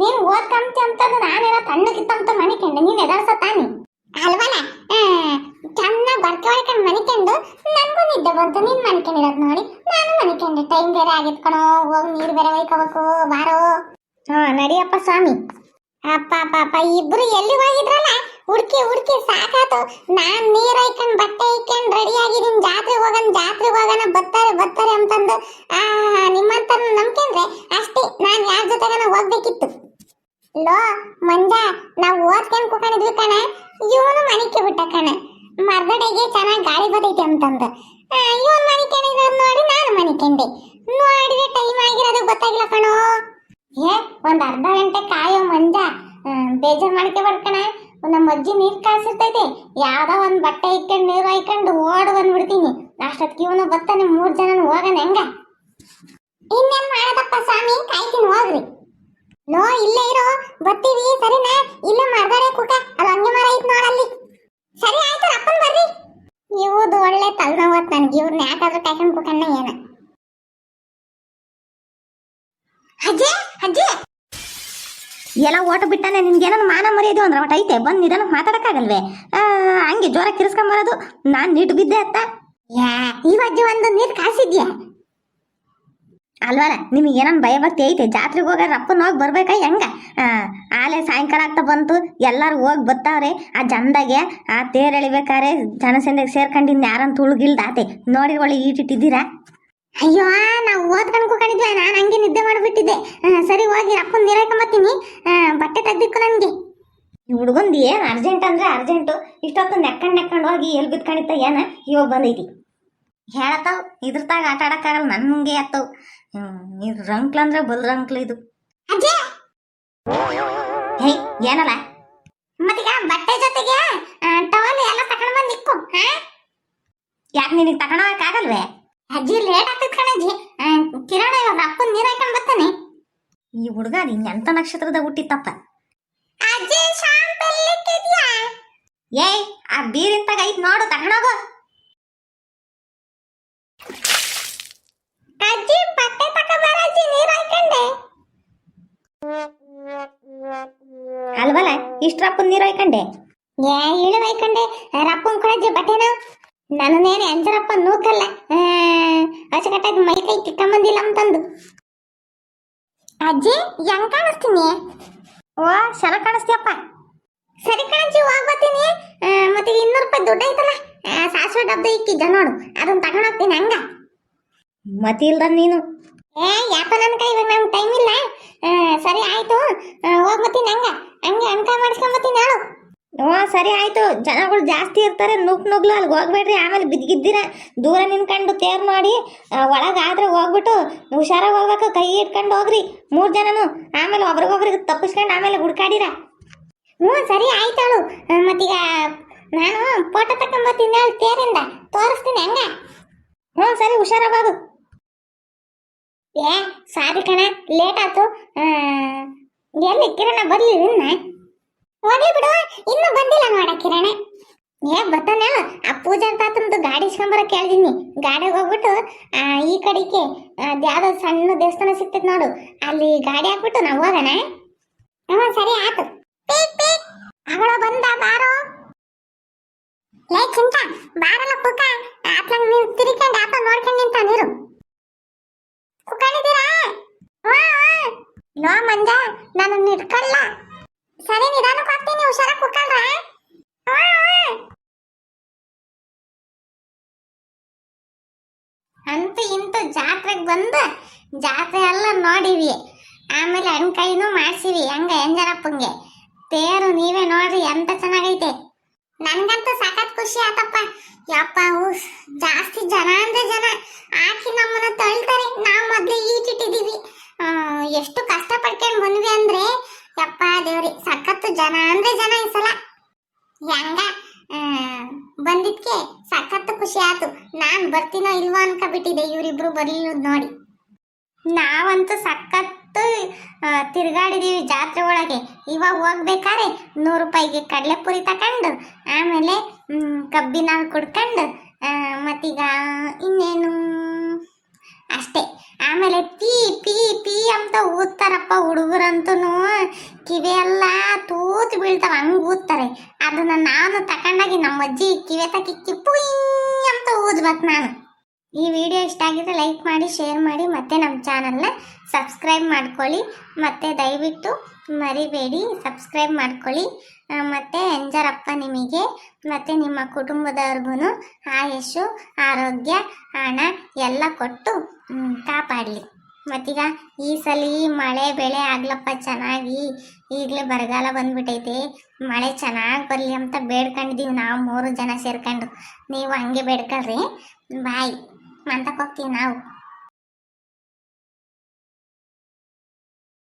ನೀನು ಓದ್ಕಂತಿ ಅಂತಂದು ನಾನೇನೋ ತಣ್ಣಗಿತ್ತಂತ ಮನಿಕಂಡೆ ನೀನ್ ಎದರ್ಸ ತಾನಿ? ಅಲ್ವಲ್ಲ? ಚೆನ್ನಾಗಿ ಬರ್ಕೆ ಹೊಡ್ಕೊಂಡು ಮನಿಕೊಂಡು ನನಗೂ ನಿದ್ದೆ ಬಂತು. ನೀನ್ ಮನಿಕೊಂಡಿರೋದು ನೋಡಿ. ನಾನು ಮನಿಕೊಂಡೆ ಟೈಮ್ ಬೇರೆ ಆಗಿತ್ತು ಕಣೋ. ಹೋಗಿ ನೀರು ಬೇರೆ ಒಯ್ಕೋಬೇಕು. ಬಾರೋ. ಹಾ ನಡಿಯಪ್ಪ ಸ್ವಾಮಿ. ಅಪ್ಪ ಅಪ್ಪ ಇಬ್ರು ಎಲ್ಲಿ ಹೋಗಿದ್ರಲ್ಲ? ಹುಡ್ಕಿ ಹುಡ್ಕಿ ಸಾಕಾತು. ನಾನ್ ನೀರ್ ರೆಡಿ ಆಗಿದೀನಿ ಜಾತ್ರೆಗೆ ಹೋಗೋಣ ಜಾತ್ರೆಗೆ ಹೋಗೋಣ ಬರ್ತಾರೆ ಬರ್ತಾರೆ ಅಂತಂದು, ಆ ನಿಮ್ಮಂತ ನಂಬ್ಕೊಂಡ್ರೆ ಅಷ್ಟೇ ನಾನು ಯಾರ ಜೊತೆಗನ ಹೋಗ್ಬೇಕಿತ್ತು. ಲೋ, ಮಂಜ, ನಾವು ಓದ್ಕೊಂಡ್ ಕುಕೊಂಡಿದ್ವಿ ಕಣ. ಇವನು ಮನಿಕೆ ಬಿಟ್ಟ ಕಣ. ಮರ್ಗಡೆಗೆ ಚೆನ್ನಾಗಿ ಗಾಳಿ ಬರ್ತೈತೆ ಅಂತಂದು. ಇವನು ಮನಿಕೊಂಡಿರೋದು ನೋಡಿ ನಾನು ಮನಿಕೊಂಡೆ. ನೋಡಿದ್ರೆ ಟೈಮ್ ಆಗಿರೋದು ಗೊತ್ತಾಗಿಲ್ಲ ಕಣೋ. ಏ, ಒಂದ್ ಅರ್ಧ ಗಂಟೆ ಕಾಯೋ ಮಂಜ. ಬೇಜಾರು ಮಾಡ್ಕೆ ಬರ್ಕಣ ನಮ್ಮ ಅಜ್ಜಿ ನೀರ್ ಕಾಯಿಸಿರ್ತೈತೆ. ಯಾವ್ದೋ ಒಂದು ಬಟ್ಟೆ ಇಟ್ಕೊಂಡು, ನೀರು ಹಾಕೊಂಡು ಓಡ್ ಬಂದ್ಬಿಡ್ತೀನಿ. ಅಷ್ಟೊತ್ತಿಗೆ ಇವನು ಬರ್ತಾನೆ, ಮೂರು ಜನ ಹೋಗೋಣ ಹೆಂಗ? ಇನ್ನೇನ್ ಮಾಡೋದಪ್ಪ ಸ್ವಾಮಿ? ಕಾಯ್ತೀನಿ, ಹೋಗ್ರಿ. ನೋ ಇಲ್ಲೇ ಇರೋ. ಬರ್ತೀವಿ. ಸರಿನಾ? ಇಲ್ಲ ಮರ್ಗಡೆ ಕುಟ ಅದು ಹಂಗೆ ಮರ ಐತ್ ನೋಡಲ್ಲಿ ಸರಿ, ಆಯ್ತು, ಅಪ್ಪನ್ ಬರ್ರಿ. ಇವ್ದು ಒಳ್ಳೆ ತಲೆನೋವತ್ ನನ್ಗೆ. ಇವ್ರನ್ನ ಯಾಕಾದ್ರೂ ಕಾಯ್ಕೊಂಡು ಕುಕಣ್ಣ ಏನ? ಅಜ್ಜೆ ಅಜ್ಜೆ! ಎಲ್ಲ ಓಟ ಬಿಟ್ಟಾನೆ ನಿನ್ಗೇನೋ ಮಾನ ಮರ್ಯಾದೆ ಅಂದ್ರೆ ಒಟ್ಟು ಐತೆ ಬಂದು ಮಾತಾಡಕಾಗಲ್ವೇ ಆ, ಹಂಗೆ ಕಿರ್ಸ್ಕೊಂಡ್ ಬರೋದು ನಾನು ನೀಟ್ ಬಿದ್ದೆ ಅತ್ತ. ಇವಜ್ಜಿ ಒಂದು ನೀರ್ ಕಾಸಿದ್ಯಾ ಅಲ್ವಲ್ಲ ನಿಮಗೆ ಏನನ್ನ ಭಯ ಭಕ್ತಿ ಐತೆ? ಜಾತ್ರೆಗೆ ಹೋಗೋ ರಪ್ಪನ ಹೋಗಿ ಬರ್ಬೇಕ ಹೆಂಗ? ಆಲೆ ಸಾಯಂಕಾಲ ಆಗ್ತಾ ಬಂತು ಎಲ್ಲರೂ ಹೋಗಿ ಬರ್ತಾವ್ರೆ ಆ ಜಂದಾಗೆ ಆ ತೇರ್ ಎಳಿಬೇಕಾರೆ ಜನಸಂದೆಗೆ ಸೇರ್ಕೊಂಡಿದ್ದು ಯಾರಂತ ಉಳ್ಗಿಲ್ದಾತೆ ನೋಡಿ ಒಳ್ಳೆ ಈಟಿಟ್ಟಿದ್ದೀರಾ? ಅಯ್ಯೋ ನಾವು ಓದ್ಕೊಂಡು ಕೂಕೊಂಡಿದ್ವಿ ನಾನು ಹಂಗೆ ನಿದ್ದೆ ಮಾಡಿಬಿಟ್ಟಿದ್ದೆ. ಸರಿ ಹೋಗಿ ಅಪ್ಪನ ನೀರ್ ಹಾಕೊಂಬತ್ತೀನಿ. ಬಟ್ಟೆ ನನಗೆ ಈ ಹುಡುಗಂದು ಏನು ಅರ್ಜೆಂಟ್ ಅಂದ್ರೆ ಅರ್ಜೆಂಟು ಇಷ್ಟೊತ್ತು ನೆಕ್ಕಂಡ್ ನೆಕ್ಕೊಂಡು ಹೋಗಿ ಎಲ್ಲಿ ಬಿದ್ಕೊಂಡಿತ್ತ ಏನ? ಇವಾಗ ಬಂದೈತಿ. ಹೇಳತ್ತಾವ್. ಇದ್ರತಾಗ ಆಟ ಆಡಕ್ಕಾಗಲ್ಲ, ನನಗೆ ಅತ್ತವು. ಇದು ರಂಕ್ಲ ಅಂದ್ರೆ ಬಲ್ ರಂಕ್ಲ ಇದು. ಹೇ, ಏನಲ್ಲ? ಮತ್ತೀಗ ಬಟ್ಟೆ ಜೊತೆಗೆ ಟವಲ್ ಎಲ್ಲ ತಕೊಂಡ್ ಬಂದು ನಿಕ್ಕು ಯಾಕೆ ನಿನಗೆ ಆಗಲ್ವೇ? ಅಜ್ಜಿ ಲೇಟ್ ಆಗ್ತೈತೆ ಕಣಜ್ಜಿ. ಕಿರಣ ಇವಾಗ ಅಪ್ಪನ ನೀರ್ ಹಾಕೊಂಡ್ ಬರ್ತಾನೆ ಈ ಹುಡುಗ ಅದು ಎಂತ ನಕ್ಷತ್ರದ ಹುಟ್ಟಿತ್ತಪ್ಪ? ಅಜ್ಜಿ ಶಾಂಪಲ್ ಇಟ್ಟಿದ್ಯಾ ಏಯ್, ಆ ಬೀರಿಂತಾಗ ಐತ್ ನೋಡು ತಗೊಂಡೋಗು ಅಜ್ಜಿ, ಬಟ್ಟೆ ತಗೊಂಬಾರ ಅಜ್ಜಿ, ನೀರ್ ಹಾಕೊಂಡೆ ಅಲ್ವಲ್ಲ ಇಷ್ಟ್ರಪ್ಪನ ನೀರು ಹಾಯ್ಕಂಡೆ? ಏ, ಇಳು ಹಾಕೊಂಡೆ ರಪ್ಪನ್ ಕೊಡಜ್ಜಿ ಬಟ್ಟೆನ. ನನ್ನನೇನೆ ಅಂಜರಪ್ಪ ನೂಕಲ್ಲ. ಅಚ್ಚಕಟ್ಟಾಗಿ ಮೈ ಕೈ ಕಿಕ್ಕಂಬಂದಿಲ್ಲ ಅಂತಂದು. ಅಜ್ಜಿ, ಹೆಂಗ್ ಕಾಣಿಸ್ತೀನಿ? ಓ ಶನ ಕಾಣಿಸ್ತೀಯಪ್ಪ. ಸರಿ ಕಣಜ್ಜಿ ಹೋಗ್ಬತ್ತೀನಿ ಆ, ಮತ್ತೆ ಇನ್ನೂರು ರೂಪಾಯಿ ದುಡ್ಡು ಐತಲ್ಲ? ಸಾಸಿವೆ ಡಬ್ಬ ಇಕ್ಕಿದ್ದ ನೋಡು. ಅದನ್ನ ತಗೊಂಡೋಗ್ತೀನಿ ಹಂಗ. ಮತಿ ಇಲ್ದ ನೀನು? ಏ ಯಾಪ ನನ್ನ ಕೈ ಇವಾಗ ನಂಗೆ ಟೈಮ್ ಇಲ್ಲ. ಸರಿ ಆಯ್ತು. ಹೋಗ್ಬತ್ತೀನಿ ಹಂಗ ಹಂಗೆ. ಅನ್ಕ ಓ ಸರಿ ಆಯ್ತು. ಜನಗಳು ಜಾಸ್ತಿ ಇರ್ತಾರೆ ನುಗ್ ನುಗ್ಲು ಅಲ್ಲಿ ಹೋಗ್ಬೇಡ್ರಿ. ಆಮೇಲೆ ಬಿದ್ದಿದ್ದೀರ ದೂರ ನಿಂತ್ಕೊಂಡು ತೇರ್ ಮಾಡಿ ಒಳಗಾದ್ರೆ ಹೋಗ್ಬಿಟ್ಟು ಹುಷಾರಾಗಿ ಹೋಗ್ಬೇಕು. ಕೈ ಇಟ್ಕೊಂಡು ಹೋಗ್ರಿ. ಮೂರು ಜನನು. ಆಮೇಲೆ ಒಬ್ರಿಗೊಬ್ರಿಗೆ ತಪ್ಪಿಸ್ಕೊಂಡು ಆಮೇಲೆ ಹುಡ್ಕಾಡಿರ. ಹ್ಞೂ, ಸರಿ ಆಯ್ತಾಳು ಮತ್ತೀಗ ನಾನು ಫೋಟೋ ತಗೊಂಬತ್ತೀನಿ ಹೇಳಿ ತೇರಿಂದ. ತೋರಿಸ್ತೀನಿ, ಹಂಗ? ಹ್ಞೂ, ಸರಿ ಹುಷಾರಾಗೋದು ಏ, ಸಾರಿ ಕಣ. ಲೇಟ್ ಆಯ್ತು. ಎಲ್ಲಿ ಕಿರಣ ಬರ್ಲಿ ಇನ್ನ ಹೋಗ್ಲಿ ಬಿಡು ಇನ್ನೂ ಬಂದಿಲ್ಲ ನೋಡ ಕಿರಣ. ಏ ಬರ್ತಾನೆ ಹೇಳು ಆ ಪೂಜಾ ತಾತಂದು ಗಾಡಿ ಇಸ್ಕೊಂಬರ ಕೇಳಿದೀನಿ. ಗಾಡಿಗೆ ಹೋಗ್ಬಿಟ್ಟು ಆ, ಈ ಕಡೆಗೆ ಯಾವ್ದೋ ಸಣ್ಣ ದೇವಸ್ಥಾನ ಸಿಗ್ತೈತೆ ನೋಡು. ಅಲ್ಲಿ ಗಾಡಿ ಹಾಕ್ಬಿಟ್ಟು ನಾವು ಹೋಗೋಣ. ಹ್ಞೂ ಸರಿ ಆಯ್ತು. ಪೀಕ್ ಪೀಕ್. ಅವಳ ಬಂದ ಬಾರೋ. ಲೇ ಚಿಂತ ಬಾರಲ್ಲ ಕುಕ್ಕ ಆತ್ಲಂಗ್ ನೀವು ತಿರ್ಕೊಂಡು ಆತ ನೋಡ್ಕೊಂಡು ನಿಂತ ನೀರು. ಕುಕ್ಕಳಿದ್ದೀರಾ ನೋ ಮಂಜ ನಾನು ನಿಡ್ಕಲ್ಲ ಸರಿ ನಿಧಾನಕ್ಕೆ ಹೋಗ್ತೀನಿ ಹುಷಾರ ಕುಕ್ಕಳ್ರ ಅಂತೂ ಇಂತೂ ಜಾತ್ರೆಗೆ ಬಂದು ಜಾತ್ರೆ ಎಲ್ಲ ನೋಡಿವಿ. ಆಮೇಲೆ ಅಣ್ಕೈನೂ ಮಾಡ್ಸಿವಿ ಹಂಗ ಎಂಜರಪ್ಪಂಗೆ ತೇರು ನೀವೇ ನೋಡ್ರಿ ಎಂತ ಚೆನ್ನಾಗೈತೆ. ನನ್ಗಂತೂ ಸಖತ್ ಖುಷಿ ಆತಪ್ಪ. ಯಪ್ಪ ಜಾಸ್ತಿ ಜನ ಅಂದ್ರೆ ಜನ. ಆಕಿ ನಮ್ಮನ್ನ ತಳ್ತಾರೆ. ನಾವು ಮೊದ್ಲು ಈಟಿಟ್ಟಿದೀವಿ ಆ, ಎಷ್ಟು ಕಷ್ಟ ಪಡ್ಕೊಂಡು ಬಂದ್ವಿ ಅಂದ್ರೆ ಯಪ್ಪ ದೇವ್ರಿ, ಸಖತ್ತು ಜನ ಅಂದ್ರೆ ಜನ ಈ ಸಲ. ಹೆಂಗ? ಬಂದಿದ್ಕೆ ಸಖತ್ತು ಖುಷಿ ಆಯ್ತು ನಾನ್ ಬರ್ತೀನೋ ಇಲ್ವೋ ಅನ್ಕೊಬಿಟ್ಟಿದೆ ಇವರಿಬ್ರು ಬರ್ಲಿಲ್ಲ ನೋಡಿ. ನಾವಂತೂ ಸಖತ್ತು ತಿರುಗಾಡಿದೀವಿ ಜಾತ್ರೆ ಒಳಗೆ. ಇವಾಗ ಹೋಗ್ಬೇಕಾದ್ರೆ ನೂರು ರೂಪಾಯಿಗೆ ಕಡಲೆಪುರಿ ತಕೊಂಡು, ಆಮೇಲೆ ಕಬ್ಬಿನ ಕುಡ್ಕೊಂಡು ಮತ್ತೀಗ ಇನ್ನೇನು? ಅಷ್ಟೇ. ಆಮೇಲೆ ಪಿ ಪಿ ಪಿ ಅಂತ ಊದ್ತಾರಪ್ಪ ಹುಡುಗರಂತೂ ಕಿವೆಲ್ಲ ತೂತು ಬೀಳ್ತಾವ, ಹಂಗೆ ಊದ್ತಾರೆ. ಅದನ್ನು ನಾನು ತಕೊಂಡಾಗಿ ನಮ್ಮ ಅಜ್ಜಿ ಕಿವಿ ತಕ್ಕಿ ಕಿಪ್ಪು ಅಂತ ಊದ್ಬೇಕು ನಾನು. ಈ ವಿಡಿಯೋ ಇಷ್ಟ ಆಗಿದ್ರೆ ಲೈಕ್ ಮಾಡಿ ಶೇರ್ ಮಾಡಿ, ಮತ್ತೆ ನಮ್ಮ ಚಾನಲ್ನ ಸಬ್ಸ್ಕ್ರೈಬ್ ಮಾಡ್ಕೊಳ್ಳಿ. ಮತ್ತೆ ದಯವಿಟ್ಟು ಮರಿಬೇಡಿ ಸಬ್ಸ್ಕ್ರೈಬ್ ಮಾಡ್ಕೊಳ್ಳಿ. ಮತ್ತು ಎಂಜರಪ್ಪ ನಿಮಗೆ, ಮತ್ತೆ ನಿಮ್ಮ ಕುಟುಂಬದವ್ರಿಗೂ ಆಯುಷು ಆರೋಗ್ಯ, ಹಣ ಎಲ್ಲ ಕೊಟ್ಟು ಕಾಪಾಡಲಿ. ಮತ್ತೀಗ ಈ ಸಲ ಮಳೆ ಬೆಳೆ ಆಗ್ಲಪ್ಪ ಚೆನ್ನಾಗಿ. ಈಗಲೇ ಬರಗಾಲ ಬಂದ್ಬಿಟ್ಟೈತೆ ಮಳೆ ಚೆನ್ನಾಗಿ ಬರಲಿ ಅಂತ ಬೇಡ್ಕೊಂಡಿದ್ದೀವಿ ನಾವು ಮೂರು ಜನ ಸೇರ್ಕೊಂಡು. ನೀವು ಹಂಗೆ ಬೇಡ್ಕೊಳ್ರಿ. ಬಾಯ್ ಮಂತಕ್ಕೆ ಹೋಗ್ತೀವಿ ನಾವು.